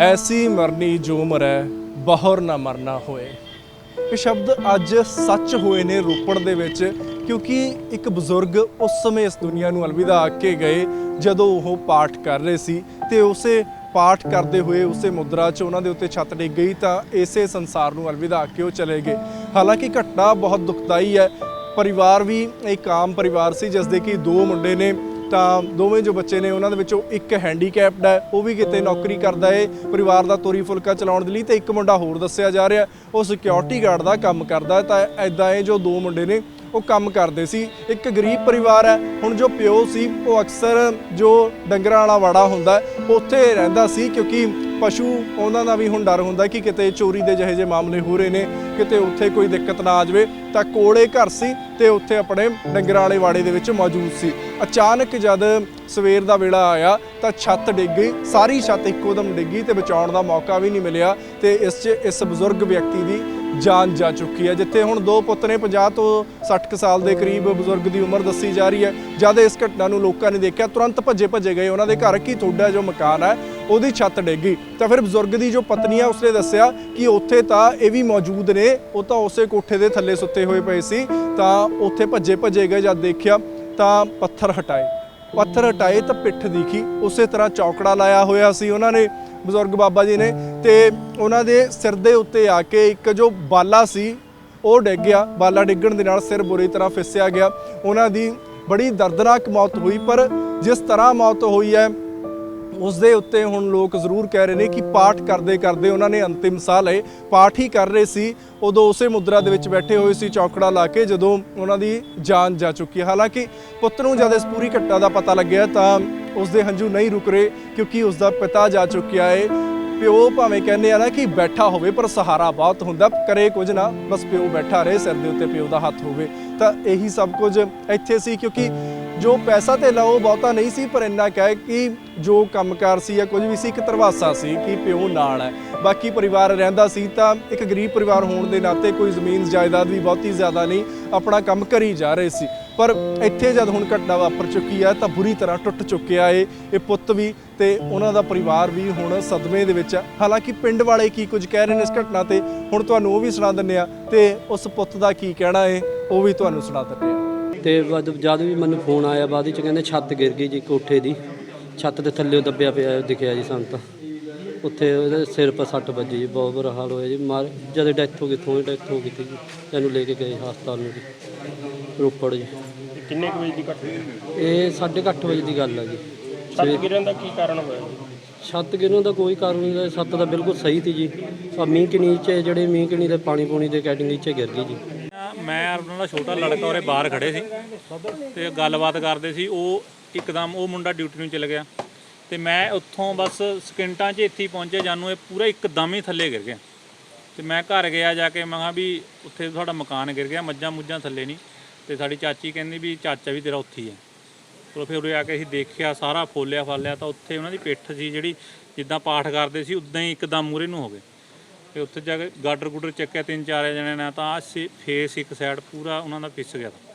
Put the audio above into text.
ਐਸੀ ਮਰਨੀ ਜੋ ਮਰੈ, ਬਹੁਰ ਨਾ ਮਰਨਾ ਹੋਏ। ਇਹ ਸ਼ਬਦ ਅੱਜ ਸੱਚ ਹੋਏ ਨੇ ਰੋਪੜ ਦੇ ਵਿੱਚ, ਕਿਉਂਕਿ ਇੱਕ ਬਜ਼ੁਰਗ ਉਸ ਸਮੇਂ ਇਸ ਦੁਨੀਆ ਨੂੰ ਅਲਵਿਦਾ ਆਖ ਕੇ ਗਏ, ਜਦੋਂ ਉਹ ਪਾਠ ਕਰ ਰਹੇ ਸੀ। ਤੇ ਉਸੇ ਪਾਠ ਕਰਦੇ ਹੋਏ, ਉਸੇ ਮੁਦਰਾ 'ਚ ਉਹਨਾਂ ਦੇ ਉੱਤੇ ਛੱਤ ਡਿੱਗ ਗਈ ਤਾਂ ਇਸੇ ਸੰਸਾਰ ਨੂੰ ਅਲਵਿਦਾ ਆਖ ਕੇ ਉਹ ਚਲੇ ਗਏ। ਹਾਲਾਂਕਿ ਘਟਨਾ ਬਹੁਤ ਦੁਖਦਾਈ ਹੈ। ਪਰਿਵਾਰ ਵੀ, ਇੱਕ ਆਮ ਪਰਿਵਾਰ ਸੀ ਜਿਸ ਦੇ ਕਿ ਦੋ ਮੁੰਡੇ ਨੇ ਤਾਂ ਦੋਵੇਂ ਜੋ ਬੱਚੇ ਨੇ ਉਹਨਾਂ ਦੇ ਵਿੱਚੋਂ ਇੱਕ ਹੈਂਡੀਕੈਪਡ ਹੈ, ਉਹ ਵੀ ਕਿਤੇ ਨੌਕਰੀ ਕਰਦਾ ਏ, ਪਰਿਵਾਰ ਦਾ ਤੋਰੀ ਫੁਲਕਾ ਚਲਾਉਣ ਦੇ ਲਈ ਤੇ ਇੱਕ ਮੁੰਡਾ ਹੋਰ ਦੱਸਿਆ ਜਾ ਰਿਹਾ, ਉਹ ਸਿਕਿਉਰਿਟੀ ਗਾਰਡ ਦਾ ਕੰਮ ਕਰਦਾ ਤਾਂ ਐਦਾਂ ਇਹ ਜੋ ਦੋ ਮੁੰਡੇ ਨੇ, ਉਹ ਕੰਮ ਕਰਦੇ ਸੀ। ਇੱਕ ਗਰੀਬ ਪਰਿਵਾਰ ਹੈ, ਹੁਣ ਜੋ ਪਿਓ ਸੀ, ਉਹ ਅਕਸਰ ਜੋ ਡੰਗਰਾਂ ਵਾਲਾ ਵਾੜਾ ਹੁੰਦਾ ਉੱਥੇ ਰਹਿੰਦਾ ਸੀ ਕਿਉਂਕਿ ਪਸ਼ੂ, ਉਹਨਾਂ ਦਾ ਵੀ ਹੁਣ ਡਰ ਹੁੰਦਾ ਕਿ ਕਿਤੇ ਚੋਰੀ ਦੇ ਜਿਹੇ ਜਿਹੇ ਮਾਮਲੇ ਹੋ ਰਹੇ ਨੇ, ਕਿਤੇ ਉੱਥੇ ਕੋਈ ਦਿੱਕਤ ਨਾ ਆ ਜਾਵੇ। ਤਾਂ ਕੋਲੇ ਘਰ ਸੀ ਤੇ ਉੱਥੇ ਆਪਣੇ ਡੰਗਰਾਂ ਵਾਲੇ ਵਾੜੇ ਦੇ ਵਿੱਚ ਮੌਜੂਦ ਸੀ। ਅਚਾਨਕ ਜਦ ਸਵੇਰ ਦਾ ਵੇਲਾ ਆਇਆ, ਤਾਂ ਛੱਤ ਡਿੱਗ ਗਈ, ਸਾਰੀ ਛੱਤ ਇੱਕੋ ਦਮ ਡਿੱਗੀ ਤੇ ਬਚਾਉਣ ਦਾ ਮੌਕਾ ਵੀ ਨਹੀਂ ਮਿਲਿਆ ਤੇ ਇਸ 'ਚ ਇਸ ਬਜ਼ੁਰਗ ਵਿਅਕਤੀ ਦੀ ਜਾਨ ਜਾ ਚੁੱਕੀ ਹੈ, ਜਿੱਥੇ ਹੁਣ ਦੋ ਪੁੱਤ ਨੇ 50 ਤੋਂ 60 ਕੁ ਸਾਲ ਦੇ ਕਰੀਬ ਬਜ਼ੁਰਗ ਦੀ ਉਮਰ ਦੱਸੀ ਜਾ ਰਹੀ ਹੈ। ਜਦ ਇਸ ਘਟਨਾ ਨੂੰ ਲੋਕਾਂ ਨੇ ਦੇਖਿਆ, ਤੁਰੰਤ ਭੱਜੇ ਭੱਜੇ ਗਏ ਉਹਨਾਂ ਦੇ ਘਰ ਕੀ ਤੁਹਾਡਾ ਜੋ ਮਕਾਨ ਹੈ ਉਹਦੀ ਛੱਤ ਡਿੱਗੀ ਤਾਂ ਫਿਰ ਬਜ਼ੁਰਗ ਦੀ ਜੋ ਪਤਨੀ ਆ, ਉਸਨੇ ਦੱਸਿਆ ਕਿ ਉੱਥੇ ਤਾਂ ਇਹ ਵੀ ਮੌਜੂਦ ਨੇ। ਉਹ ਤਾਂ ਉਸੇ ਕੋਠੇ ਦੇ ਥੱਲੇ ਸੁੱਤੇ ਹੋਏ ਪਏ ਸੀ। ਤਾਂ ਉੱਥੇ ਭੱਜੇ ਭੱਜੇ ਗਏ ਜਦ ਦੇਖਿਆ ਤਾਂ ਪੱਥਰ ਹਟਾਏ। ਪੱਥਰ ਹਟਾਏ ਤਾਂ ਪਿੱਠ ਦਿਖੀ। ਉਸੇ ਤਰ੍ਹਾਂ ਚੌਕੜਾ ਲਾਇਆ ਹੋਇਆ ਸੀ ਉਹਨਾਂ ਨੇ, ਬਜ਼ੁਰਗ ਬਾਬਾ ਜੀ ਨੇ। ਤੇ ਉਹਨਾਂ ਦੇ ਸਿਰ ਦੇ ਉੱਤੇ ਆ ਕੇ ਇੱਕ ਜੋ ਬਾਲਾ ਸੀ, ਉਹ ਡਿੱਗ ਗਿਆ। ਬਾਲਾ ਡਿੱਗਣ ਦੇ ਨਾਲ ਸਿਰ ਬੁਰੀ ਤਰ੍ਹਾਂ ਫਿਸਿਆ ਗਿਆ। ਉਹਨਾਂ ਦੀ ਬੜੀ ਦਰਦਨਾਕ ਮੌਤ ਹੋਈ। ਪਰ ਜਿਸ ਤਰ੍ਹਾਂ ਮੌਤ ਹੋਈ ਹੈ ਉਸ ਦੇ ਉੱਤੇ ਹੁਣ ਲੋਕ ਜ਼ਰੂਰ ਕਹਿ ਰਹੇ ਨੇ ਕਿ ਪਾਠ ਕਰਦੇ ਕਰਦੇ ਉਹਨਾਂ ਨੇ ਅੰਤਿਮ ਸਾਹ ਲਏ। ਪਾਠ ਹੀ ਕਰ ਰਹੇ ਸੀ। ਉਦੋਂ ਉਸੇ ਮੁਦਰਾ ਦੇ ਵਿੱਚ ਬੈਠੇ ਹੋਏ ਸੀ ਚੌਕੜਾ ਲਾ ਕੇ ਜਦੋਂ ਉਹਨਾਂ ਦੀ ਜਾਨ ਜਾ ਚੁੱਕੀ ਹਾਲਾਂਕਿ ਪੁੱਤ ਨੂੰ ਜਦ ਇਸ ਪੂਰੀ ਘਟਨਾ ਦਾ ਪਤਾ ਲੱਗਿਆ ਤਾਂ ਉਸ ਦੇ ਹੰਝੂ ਨਹੀਂ ਰੁਕ ਰਹੇ ਕਿਉਂਕਿ ਉਸ ਦਾ ਪਿਤਾ ਜਾ ਚੁੱਕਿਆ ਹੈ ਪਿਓ ਭਾਵੇਂ ਕਹਿੰਦੇ ਆ ਨਾ ਕਿ ਬੈਠਾ ਹੋਵੇ ਪਰ ਸਹਾਰਾ ਬਹੁਤ ਹੁੰਦਾ। ਕਰੇ ਕੁਝ ਨਾ, ਬਸ ਪਿਓ ਬੈਠਾ ਰਹੇ, ਸਿਰ ਦੇ ਉੱਤੇ ਪਿਓ ਦਾ ਹੱਥ ਹੋਵੇ। ਤਾਂ ਇਹੀ ਸਭ ਕੁਝ ਇੱਥੇ ਸੀ ਕਿਉਂਕਿ ਜੋ ਪੈਸਾ ਤੇ ਲਾਓ ਬਹੁਤਾ ਨਹੀਂ ਸੀ, ਪਰ ਇੰਨਾ ਕਹਿ ਕਿ ਜੋ ਕੰਮਕਾਰ ਸੀ ਜਾਂ ਕੁਝ ਵੀ ਸੀ, ਇੱਕ ਤਰਵਾਸਾ ਸੀ ਕਿ ਪਿਓ ਨਾਲ ਹੈ। ਬਾਕੀ ਪਰਿਵਾਰ ਰਹਿੰਦਾ ਸੀ ਤਾਂ ਇੱਕ ਗਰੀਬ ਪਰਿਵਾਰ ਹੋਣ ਦੇ ਨਾਤੇ ਕੋਈ ਜ਼ਮੀਨ, ਜਾਇਦਾਦ ਵੀ ਬਹੁਤੀ ਜ਼ਿਆਦਾ ਨਹੀਂ, ਆਪਣਾ ਕੰਮ ਕਰੀ ਜਾ ਰਹੇ ਸੀ। ਪਰ ਇੱਥੇ ਜਦ ਹੁਣ ਘਟਨਾ ਵਾਪਰ ਚੁੱਕੀ ਹੈ ਤਾਂ ਬੁਰੀ ਤਰ੍ਹਾਂ ਟੁੱਟ ਚੁੱਕਿਆ ਏ, ਇਹ ਪੁੱਤ ਵੀ ਤੇ ਉਹਨਾਂ ਦਾ ਪਰਿਵਾਰ ਵੀ ਹੁਣ ਸਦਮੇ ਦੇ ਵਿੱਚ ਹੈ ਹਾਲਾਂਕਿ ਪਿੰਡ ਵਾਲੇ ਕੀ ਕੁਝ ਕਹਿ ਰਹੇ ਨੇ ਇਸ ਘਟਨਾ ਤੇ, ਹੁਣ ਤੁਹਾਨੂੰ ਉਹ ਵੀ ਸੁਣਾ ਦਿੰਨੇ ਆ ਤੇ ਉਸ ਪੁੱਤ ਦਾ ਕੀ ਕਹਿਣਾ ਏ, ਉਹ ਵੀ ਤੁਹਾਨੂੰ ਸੁਣਾ ਦਿੰਨੇ ਆ ਤੇ ਬਦ- ਜਦ ਵੀ ਮੈਨੂੰ ਫੋਨ ਆਇਆ ਬਾਅਦ ਵਿੱਚ ਕਹਿੰਦੇ ਛੱਤ ਗਿਰ ਗਈ ਜੀ ਕੋਠੇ ਦੀ। ਛੱਤ ਦੇ ਥੱਲੇ ਦੱਬਿਆ ਪਿਆ ਦਿਖਿਆ ਜੀ ਸਾਨੂੰ ਤਾਂ। ਉੱਥੇ ਉਹਦੇ ਸਿਰ 'ਤੇ ਸੱਟ ਵੱਜੀ ਜੀ ਬਹੁਤ ਬੁਰਾ ਹਾਲ ਹੋਇਆ ਜੀ। ਮਾਰ ਜਦ ਡੈਥ ਹੋ ਗਈ ਥੋੜੀ ਡੈਥ ਹੋ ਗਈ ਸੀ ਜੀ। ਇਹਨੂੰ ਲੈ ਕੇ ਗਏ ਹਸਪਤਾਲ ਨੂੰ ਜੀ ਰੋਪੜ ਜੀ। ਕਿੰਨੇ ਕੁ ਵਜੇ ਦੀ ਘਟਨਾ? ਇਹ 8:30 ਵਜੇ ਦੀ ਗੱਲ ਆ ਜੀ। ਛੱਤ ਗਿਰਨ ਦਾ ਕੀ ਕਾਰਨ ਹੋਇਆ ਜੀ? ਛੱਤ ਗਿਰਨ ਦਾ ਕੋਈ ਕਾਰਨ ਨਹੀਂ ਛੱਤ ਦਾ ਬਿਲਕੁਲ ਸਹੀ ਸੀ ਜੀ। ਆ ਮੀਂਹ ਕੇ ਨੀਚੇ ਜਿਹੜੇ ਮੀਂਹ ਕਣੀ ਦੇ ਪਾਣੀ ਪੂਣੀ ਦੇ ਕੈਟਿੰਗ ਨੀਚੇ ਗਿਰ ਗਈ ਜੀ। ਮੈਂ ਉਹਨਾਂ ਦਾ ਛੋਟਾ ਲੜਕਾ ਉਹਰੇ ਬਾਹਰ ਖੜੇ ਸੀ ਤੇ ਗੱਲਬਾਤ ਕਰਦੇ ਸੀ, ਉਹ ਇੱਕਦਮ ਉਹ ਮੁੰਡਾ ਡਿਊਟੀ ਨੂੰ ਚਲ ਗਿਆ ਤੇ ਮੈਂ ਉੱਥੋਂ ਬਸ ਸਕਿੰਟਾਂ 'ਚ ਇੱਥੇ ਪਹੁੰਚਿਆ ਪਹੁੰਚੇ, ਜਾਨੂੰ ਇਹ ਪੂਰਾ ਇੱਕਦਮ ਹੀ ਥੱਲੇ ਗਿਰ ਗਿਆ। ਤੇ ਮੈਂ ਘਰ ਗਿਆ ਜਾ ਕੇ, ਮੈਂ ਕਿਹਾ ਵੀ ਉੱਥੇ ਤੁਹਾਡਾ ਮਕਾਨ ਗਿਰ ਗਿਆ, ਮੱਝਾਂ ਮੁੱਝਾਂ ਥੱਲੇ ਨਹੀਂ। ਤੇ ਸਾਡੀ ਚਾਚੀ ਕਹਿੰਦੀ ਵੀ ਚਾਚਾ ਵੀ ਤੇਰਾ ਉੱਥੇ ਹੀ ਹੈ। ਚਲੋ ਫਿਰ ਉਰੇ ਆ ਕੇ ਅਸੀਂ ਦੇਖਿਆ, ਸਾਰਾ ਫੋਲਿਆ ਫਾਲਿਆ ਤਾਂ ਉੱਥੇ ਉਹਨਾਂ ਦੀ ਪਿੱਠ ਸੀ ਜਿਹੜੀ ਜਿੱਦਾਂ ਪਾਠ ਕਰਦੇ ਸੀ, ਉਦਾਂ ਹੀ ਇੱਕਦਮ ਮੂਰੇ ਨੂੰ ਹੋ ਗਏ। ਤੇ ਉੱਥੇ ਜਾ ਕੇ ਗਾਡਰ ਗੁੱਡਰ ਚੱਕਿਆ ਤਿੰਨ ਚਾਰ ਜਣੇ ਨੇ ਤਾਂ ਆਹ ਸੀ ਫੇਸ ਇੱਕ ਸਾਈਡ ਪੂਰਾ ਉਹਨਾਂ ਦਾ ਪਿਸ ਗਿਆ ਤਾ।